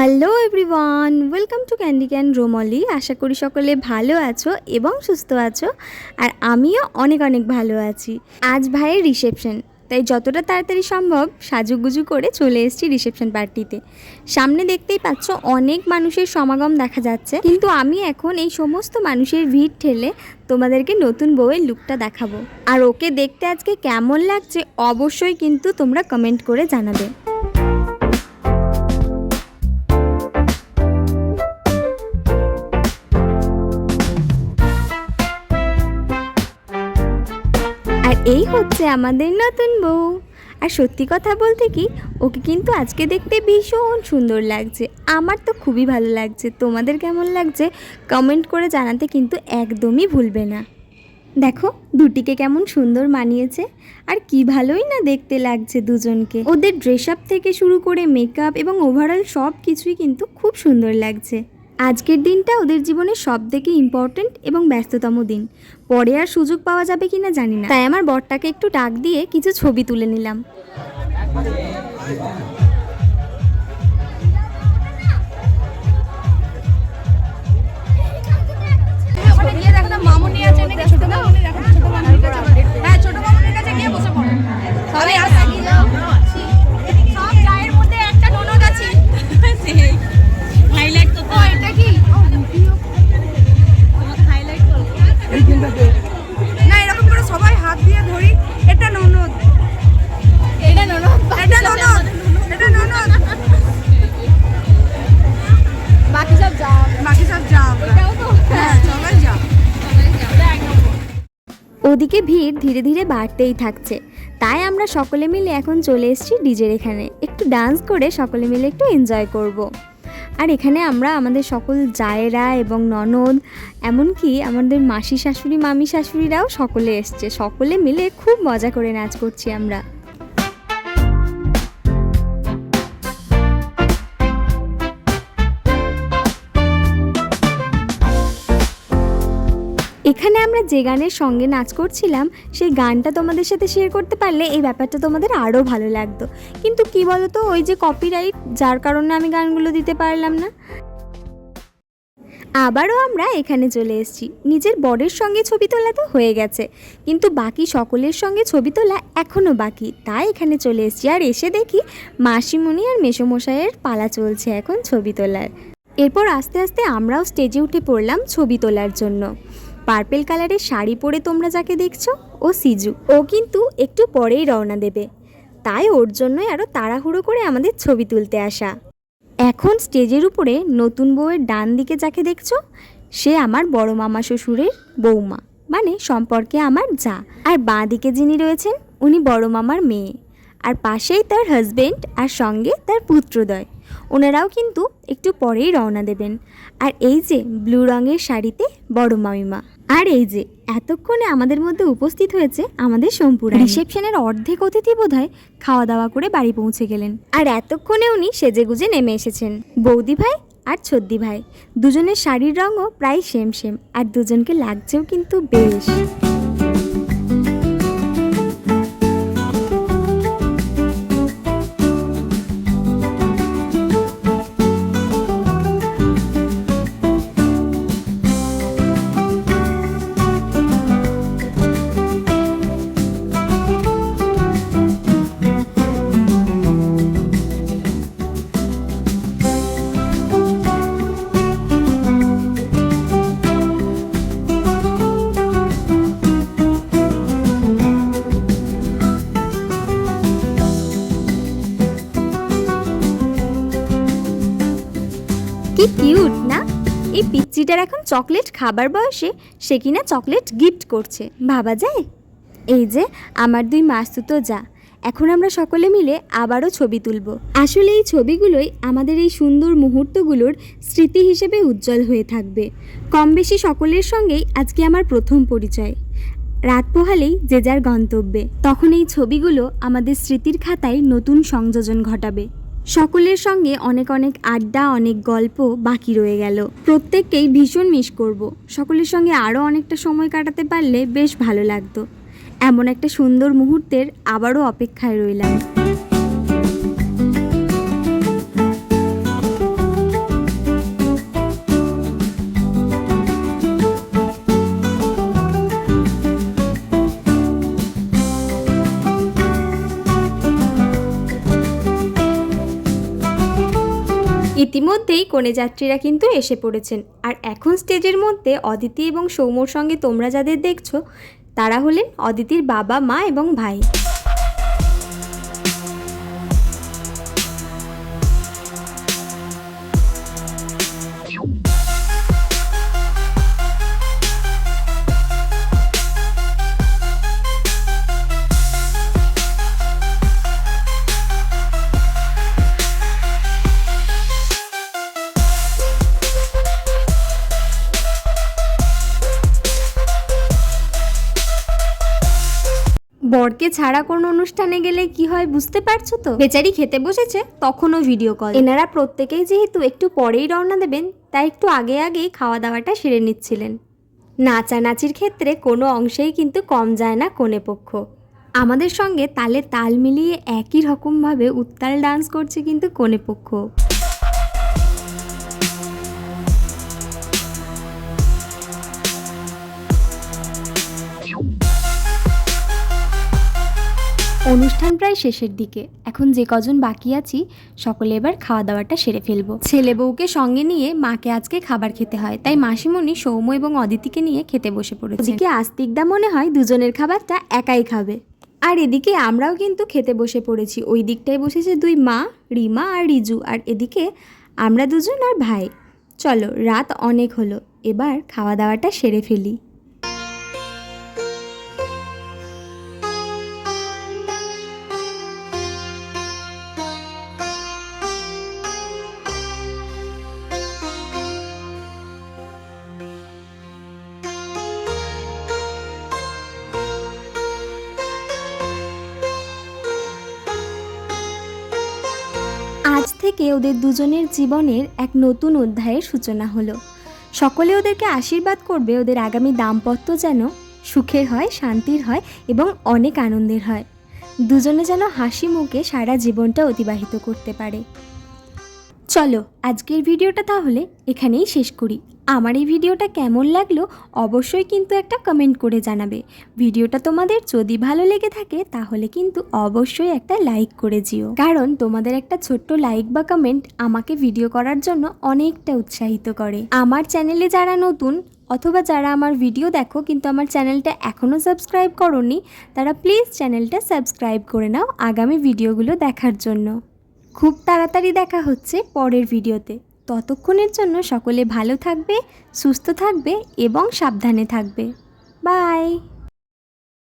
Hello everyone welcome to candy can Romli আশা করি সকলে ভালো আছো এবং সুস্থ আছো। আর আমিও অনেক অনেক ভালো আছি। আজ ভাইয়ের রিসেপশন তাই যতটা তাড়াতাড়ি সম্ভব সাজুগুজু করে চলে এসেছি রিসেপশন পার্টিতে সামনে দেখতেই পাচ্ছ অনেক মানুষের সমাগম দেখা যাচ্ছে। কিন্তু আমি এখন এই সমস্ত মানুষের ভিড় ঠেলে তোমাদেরকে নতুন বউয়ের লুকটা দেখাবো। আর ওকে দেখতে আজকে কেমন লাগছে অবশ্যই কিন্তু তোমরা কমেন্ট করে জানাবে। এই হচ্ছে আমাদের নতুন বউ। আর সত্যি কথা বলতে কি, ওকে কিন্তু আজকে দেখতে ভীষণ সুন্দর লাগছে। আমার তো খুবই ভালো লাগছে। তোমাদের কেমন লাগছে কমেন্ট করে জানাতে কিন্তু একদমই ভুলবে না। দেখো, দুটিকে কেমন সুন্দর মানিয়েছে। আর কি ভালোই না দেখতে লাগছে দুজনকে। ওদের ড্রেস আপ থেকে শুরু করে মেকআপ এবং ওভারঅল সব কিছুই কিন্তু খুব সুন্দর লাগছে। আজকের দিনটা ওদের জীবনে সব থেকে ইম্পর্টেন্ট এবং ব্যস্ততম দিন। পরে আর সুযোগ পাওয়া যাবে কি না জানি না। তাই আমার বরটাকে একটু ডাক দিয়ে কিছু ছবি তুলে নিলাম। ওদিকে ভিড় ধীরে ধীরে বাড়তেই থাকছে। তাই আমরা সকলে মিলে এখন চলে এসেছি ডিজের এখানে। একটু ডান্স করে সকলে মিলে একটু এনজয় করব। আর এখানে আমরা আমাদের সকল জায়েরা এবং ননদ, এমনকি আমাদের মাসি শাশুড়ি, মামি শাশুড়িরাও সকলে এসছে। সকলে মিলে খুব মজা করে নাচ করছি আমরা। এখানে আমরা যে গানের সঙ্গে নাচ করছিলাম, সেই গানটা তোমাদের সাথে শেয়ার করতে পারলে এই ব্যাপারটা তোমাদের আরও ভালো লাগতো। কিন্তু কি বলতো, ওই যে কপিরাইট যার কারণে আমি গানগুলো দিতে পারলাম না। আবারও আমরা এখানে চলে এসেছি। নিজের বরের সঙ্গে ছবি তোলা তো হয়ে গেছে, কিন্তু বাকি সকলের সঙ্গে ছবি তোলা এখনও বাকি। তাই এখানে চলে এসেছি আর এসে দেখি মাসিমণি আর মেসোমশাইয়ের পালা চলছে এখন ছবি তোলার। এরপর আস্তে আস্তে আমরাও স্টেজে উঠে পড়লাম ছবি তোলার জন্য। পার্পেল কালারের শাড়ি পরে তোমরা যাকে দেখছ, ও সিজু। ও কিন্তু একটু পরেই রওনা দেবে। তাই ওর জন্যই আরও তাড়াহুড়ো করে আমাদের ছবি তুলতে আসা। এখন স্টেজের উপরে নতুন বউয়ের ডান দিকে যাকে দেখছ, সে আমার বড় মামা শ্বশুরের বৌমা মানে সম্পর্কে আমার যা। আর বাঁ দিকে যিনি রয়েছেন, উনি বড় মামার মেয়ে। আর পাশেই তার হাজবেন্ড আর সঙ্গে তার পুত্রদয় ওনারাও কিন্তু একটু পরেই রওনা দেবেন। আর এই যে ব্লু রঙের শাড়িতে বড় মামিমা। আর এই যে এতক্ষণে আমাদের মধ্যে উপস্থিত হয়েছে আমাদের সম্পূর্ণ রিসেপশনের অর্ধেক অতিথি বোধহয় খাওয়া দাওয়া করে বাড়ি পৌঁছে গেলেন। আর এতক্ষণে উনি সেজে গুজে নেমে এসেছেন। বৌদি ভাই আর ছদ্দি ভাই। দুজনের শাড়ির রঙও প্রায় সেম সেম আর দুজনকে লাগছেও কিন্তু বেশ। পিচ্চিটার এখন চকলেট খাবার বয়সে সে কিনা চকলেট গিফট করছে। ভাবা যায়? এই যে, আমার দুই মাসুতো যা। এখন আমরা সকলে মিলে আবারও ছবি তুলব। আসলে এই ছবিগুলোই আমাদের এই সুন্দর মুহূর্তগুলোর স্মৃতি হিসেবে উজ্জ্বল হয়ে থাকবে। কম বেশি সকলের সঙ্গেই আজকে আমার প্রথম পরিচয়। রাত পোহালেই যে যার গন্তব্যে। তখন এই ছবিগুলো আমাদের স্মৃতির খাতায় নতুন সংযোজন ঘটাবে। সকলের সঙ্গে অনেক অনেক আড্ডা, অনেক গল্প বাকি রয়ে গেল। প্রত্যেককেই ভীষণ মিস করব। সকলের সঙ্গে আরও অনেকটা সময় কাটাতে পারলে বেশ ভালো লাগতো। এমন একটা সুন্দর মুহূর্তের আবারও অপেক্ষায় রইলাম। ইতিমধ্যেই কনে যাত্রীরা কিন্তু এসে পড়েছেন। আর এখন স্টেজের মধ্যে অদিতি এবং সৌম্যর সঙ্গে তোমরা যাদের দেখছ, তারা হলেন অদিতির বাবা, মা এবং ভাই। বরকে ছাড়া কোনো অনুষ্ঠানে গেলে কি হয় বুঝতে পারছ তো? বেচারি খেতে বসেছে, তখনও ভিডিও কল এনারা প্রত্যেকেই যেহেতু একটু পরেই রওনা দেবেন, তাই একটু আগে আগেই খাওয়া দাওয়াটা সেরে নিচ্ছিলেন। নাচানাচির ক্ষেত্রে কোনো অংশেই কিন্তু কম যায় না কোনে পক্ষ। আমাদের সঙ্গে তালে তাল মিলিয়ে একই রকমভাবে উত্তাল ডান্স করছে কিন্তু কোনে পক্ষ। অনুষ্ঠান প্রায় শেষের দিকে। এখন যে কজন বাকি আছি সকলে এবার খাওয়া দাওয়াটা সেরে ফেলব। ছেলে বউকে সঙ্গে নিয়ে মাকে আজকে খাবার খেতে হয়। তাই মাসিমণি সৌম্য এবং অদিতিকে নিয়ে খেতে বসে পড়েছে। এদিকে আস্তিকদা মনে হয় দুজনের খাবারটা একাই খাবে। আর এদিকে আমরাও কিন্তু খেতে বসে পড়েছি। ওই দিকটায় বসেছে দুই মা রিমা আর রিজু। আর এদিকে আমরা দুজন আর ভাই। চলো রাত অনেক হলো। এবার খাওয়া দাওয়াটা সেরে ফেলি। থেকে ওদের দুজনের জীবনের এক নতুন অধ্যায়ের সূচনা হলো। সকলে ওদেরকে আশীর্বাদ করবে, ওদের আগামী দাম্পত্য যেন সুখের হয়, শান্তির হয় এবং অনেক আনন্দের হয়। দুজনে যেন হাসি মুখে সারা জীবনটা অতিবাহিত করতে পারে। চলো, আজকের ভিডিওটা তাহলে এখানেই শেষ করি। আমার এই ভিডিওটা কেমন লাগল অবশ্যই কিন্তু একটা কমেন্ট করে জানাবে। ভিডিওটা তোমাদের যদি ভালো লেগে থাকে তাহলে কিন্তু অবশ্যই একটা লাইক করে দিও কারণ তোমাদের একটা ছোট্ট লাইক বা কমেন্ট আমাকে ভিডিও করার জন্য অনেকটা উৎসাহিত করে। আমার চ্যানেলে যারা নতুন অথবা যারা আমার ভিডিও দেখো কিন্তু আমার চ্যানেলটা এখনও সাবস্ক্রাইব করনি, তারা প্লিজ চ্যানেলটা সাবস্ক্রাইব করে নাও আগামী ভিডিওগুলো দেখার জন্য। খুব তাড়াতাড়ি দেখা হচ্ছে পরের ভিডিওতে ততক্ষণের জন্য সকলে ভালো থাকবে সুস্থ থাকবে এবং সাবধানে থাকবে। বাই!